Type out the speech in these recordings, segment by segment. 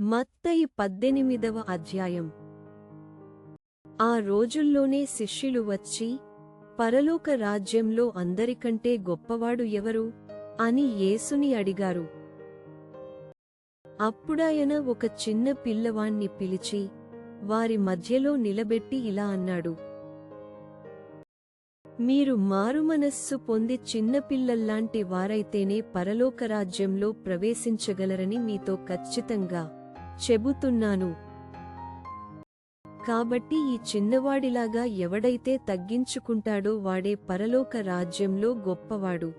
మత్తయి పద్దెనిమిదవ అధ్యాయం. ఆ రోజుల్లోనే శిష్యులు వచ్చి పరలోక రాజ్యంలో అందరికంటే గొప్పవాడు ఎవరు? అని యేసుని అడిగారు. అప్పుడాయన ఒక చిన్న పిల్లవాణ్ణి పిలిచి వారి మధ్యలో నిలబెట్టి ఇలా అన్నాడు. మీరు మారుమనస్సు పొంది చిన్నపిల్లల్లాంటి వారైతేనే పరలోక రాజ్యంలో ప్రవేశించగలరని మీతో ఖచ్చితంగా చెబుతున్నాను. కాబట్టి ఈ చిన్నవాడిలాగా ఎవడైతే తగ్గించుకుంటాడో వాడే పరలోక రాజ్యంలో గొప్పవాడు.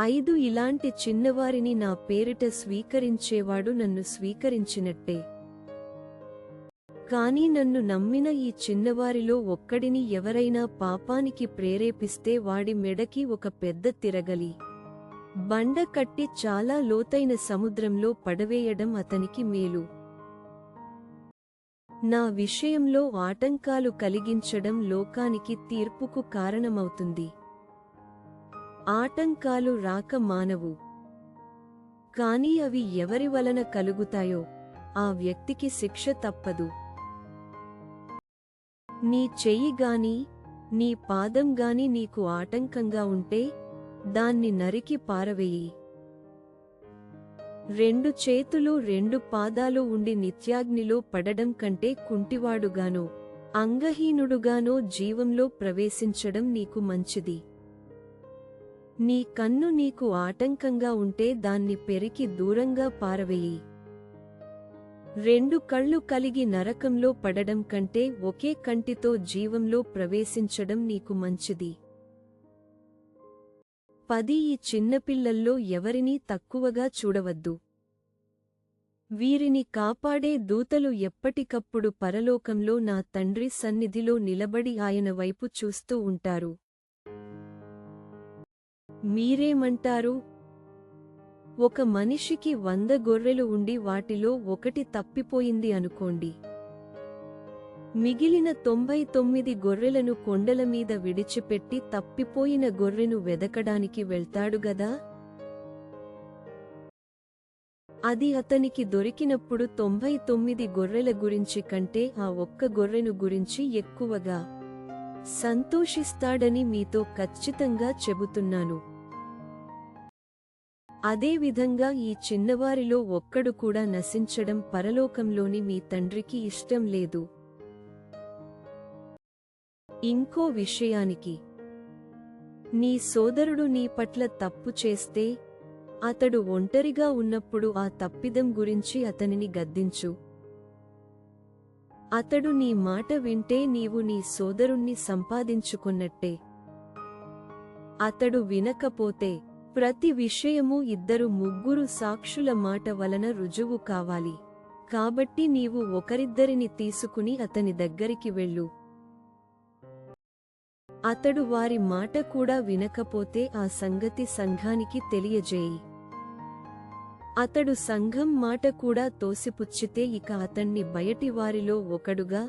ఐదు ఇలాంటి చిన్నవారిని నా పేరిట స్వీకరించేవాడు నన్ను స్వీకరించినట్టే. కాని నన్ను నమ్మిన ఈ చిన్నవారిలో ఒక్కడిని ఎవరైనా పాపానికి ప్రేరేపిస్తే వాడి మెడకి ఒక పెద్ద తిరగలి. బండ కట్టి చాలా లోతైన సముద్రంలో పడవేయడం అతనికి మేలు. నా విషయంలో ఆటంకాలు కలిగించడం లోకానికి తీర్పుకు కారణమవుతుంది. ఆటంకాలు రాక మానవు. కానీ అవి ఎవరి వలన కలుగుతాయో ఆ వ్యక్తికి శిక్ష తప్పదు. నీ చెయ్యి గాని నీ పాదం గాని నీకు ఆటంకంగా ఉంటే దాన్ని నరికి పారవేయి. రెండు చేతులు రెండు పాదాలు ఉండి నిత్యాగ్నిలో పడడం కంటే కుంటివాడుగానో అంగహీనుడుగానో జీవంలో ప్రవేశించడం నీకు మంచిది. నీ కన్ను నీకు ఆటంకంగా ఉంటే దాన్ని పెరికి దూరంగా పారవేయి. రెండు కళ్ళు కలిగి నరకంలో పడడం కంటే ఒకే కంటితో జీవంలో ప్రవేశించడం నీకు మంచిది. పది ఈ చిన్నపిల్లల్లో ఎవరినీ తక్కువగా చూడవద్దు. వీరిని కాపాడే దూతలు ఎప్పటికప్పుడు పరలోకంలో నా తండ్రి సన్నిధిలో నిలబడి ఆయన వైపు చూస్తూ ఉంటారు. మీరేమంటారు? ఒక మనిషికి వంద గొర్రెలు ఉండి వాటిలో ఒకటి తప్పిపోయింది అనుకోండి. మిగిలిన తొంభై తొమ్మిది గొర్రెలను కొండల మీద విడిచిపెట్టి తప్పిపోయిన గొర్రెను వెదకడానికి వెళ్తాడుగదా అది అతనికి దొరికినప్పుడు తొంభై తొమ్మిది గొర్రెల గురించి కంటే ఆ ఒక్క గొర్రెను గురించి ఎక్కువగా సంతోషిస్తాడని మీతో ఖచ్చితంగా చెబుతున్నాను. అదేవిధంగా ఈ చిన్నవారిలో ఒక్కడు కూడా నశించడం పరలోకంలోని మీ తండ్రికి ఇష్టం లేదు. ఇంకో విషయానికి. నీ సోదరుడు నీ పట్ల తప్పు చేస్తే అతడు ఒంటరిగా ఉన్నప్పుడు ఆ తప్పిదం గురించి అతనిని గద్దించు. అతడు నీ మాట వింటే నీవు నీ సోదరుణ్ణి సంపాదించుకున్నట్టే. అతడు వినకపోతే ప్రతి విషయము ఇద్దరు ముగ్గురు సాక్షుల మాట వలన రుజువు కావాలి. కాబట్టి నీవు ఒకరిద్దరిని తీసుకుని అతని దగ్గరికి వెళ్ళు. అతడు వారి మాట కూడా వినకపోతే ఆ సంగతి సంఘానికి తెలియజేయి. అతడు సంఘం మాట కూడా తోసిపుచ్చితే ఇక అతణ్ణి బయటి వారిలో ఒకడుగా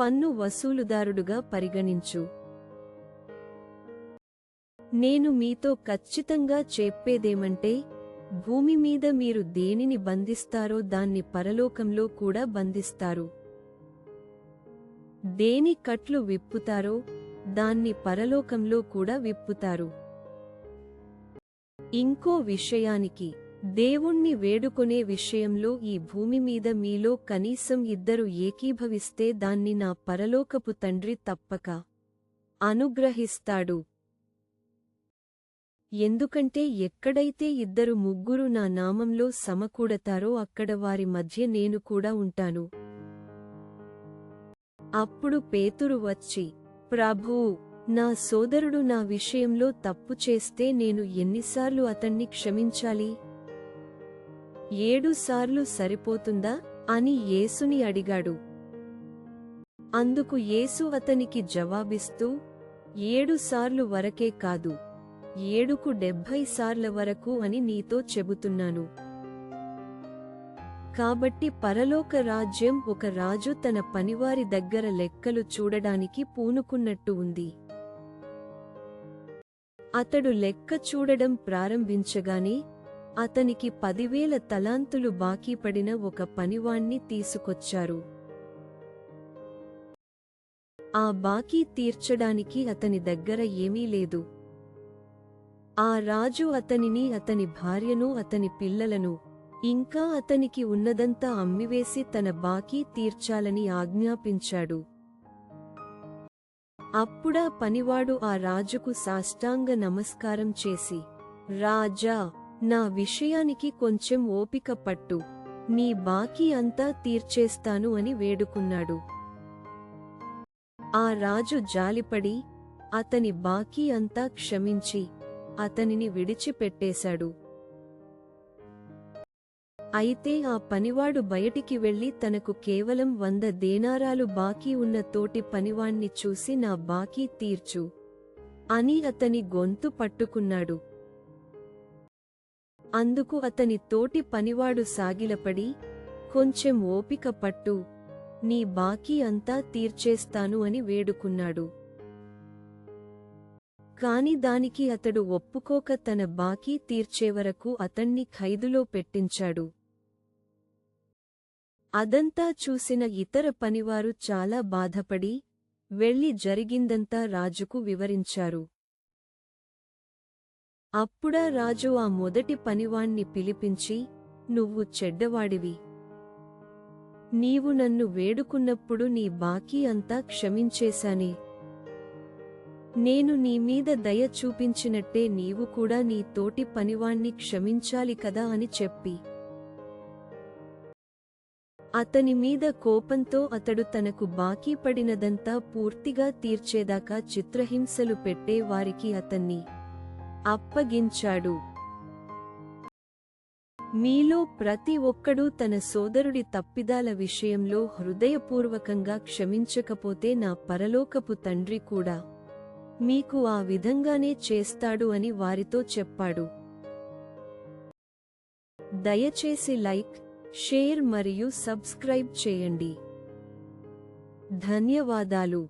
పన్ను వసూలుదారుడుగా పరిగణించు. నేను మీతో ఖచ్చితంగా చెప్పేదేమంటే భూమి మీద మీరు దేనిని బంధిస్తారో దాన్ని పరలోకంలో కూడా బంధిస్తారు. దేని కట్లు విప్పుతారో దాన్ని పరలోకంలో కూడా విప్పుతారు. ఇంకో విషయానికి దేవుణ్ణి వేడుకొనే విషయంలో ఈ భూమి మీద మీలో కనీసం ఇద్దరు ఏకీభవిస్తే దాన్ని నా పరలోకపు తండ్రి తప్పక అనుగ్రహిస్తాడు. ఎందుకంటే ఎక్కడైతే ఇద్దరు ముగ్గురు నా నామంలో సమకూడతారో అక్కడ వారి మధ్య నేను కూడా ఉంటాను. అప్పుడు పేతురు వచ్చి ప్రభూ నా సోదరుడు నా విషయంలో తప్పు చేస్తే నేను ఎన్నిసార్లు అతన్ని క్షమించాలి? ఏడుసార్లు సరిపోతుందా? అని యేసుని అడిగాడు. అందుకు యేసు అతనికి జవాబిస్తూ ఏడుసార్లు వరకే కాదు ఏడుకు డెబ్భై సార్ల వరకు అని నీతో చెబుతున్నాను. కాబట్టి పరలోక రాజ్యం ఒక రాజు తన పనివారి దగ్గర లెక్కలు చూడడానికి పూనుకున్నట్టు ఉంది. అతడు లెక్క చూడడం ప్రారంభించగానే అతనికి పదివేల తలాంతులు బాకీపడిన ఒక పనివాణ్ణి తీసుకొచ్చారు. ఆ బాకీ తీర్చడానికి అతని దగ్గర ఏమీ లేదు. ఆ రాజు అతనిని అతని భార్యను అతని పిల్లలను ఇంకా అతనికి ఉన్నదంతా అమ్మివేసి తన బాకీ తీర్చాలని ఆజ్ఞాపించాడు. అప్పుడా పనివాడు ఆ రాజుకు సాష్టాంగ నమస్కారం చేసి రాజా నా విషయానికి కొంచెం ఓపిక పట్టు. నీ బాకీ అంతా తీర్చేస్తాను అని వేడుకున్నాడు. ఆ రాజు జాలిపడి అతని బాకీ అంతా క్షమించి అతనిని విడిచిపెట్టేశాడు. అయితే ఆ పనివాడు బయటికి వెళ్ళి తనకు కేవలం వంద దేనారాలు బాకీ ఉన్న తోటి పనివాణ్ణి చూసి నా బాకీ తీర్చు అని అతని గొంతు పట్టుకున్నాడు. అందుకు అతని తోటి పనివాడు సాగిలపడి కొంచెం ఓపిక పట్టు నీ బాకీ అంతా తీర్చేస్తాను అని వేడుకున్నాడు. కాని దానికి అతడు ఒప్పుకోక తన బాకీ తీర్చేవరకు అతణ్ణి ఖైదులో పెట్టించాడు. అదంతా చూసిన ఇతర పనివారు చాలా బాధపడి వెళ్ళి జరిగిందంతా రాజుకు వివరించారు. అప్పుడా రాజు ఆ మొదటి పనివాణ్ణి పిలిపించి నువ్వు చెడ్డవాడివి. నీవు నన్ను వేడుకున్నప్పుడు నీ బాకీ అంతా క్షమించేశానే. నేను నీ మీద దయ చూపించినట్టే నీవు కూడా నీ తోటి పనివాణ్ణి క్షమించాలి కదా అని చెప్పి అతని మీద కోపంతో అతడు తనకు బాకీ పడినదంతా పూర్తిగా తీర్చేదాకా చిత్రహింసలు పెట్టే వారికి అతన్ని అప్పగించాడు. మీలో ప్రతి ఒక్కడూ తన సోదరుడి తప్పిదాల విషయంలో హృదయపూర్వకంగా క్షమించకపోతే నా పరలోకపు తండ్రి కూడా మీకు ఆ విధంగానే చేస్తాడు అని వారితో చెప్పాడు. దయచేసి లైక్ షేర్ మరియు సబ్స్క్రైబ్ చేయండి. ధన్యవాదాలు.